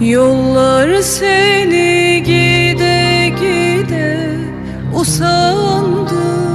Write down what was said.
Yollar seni gide gide usandı.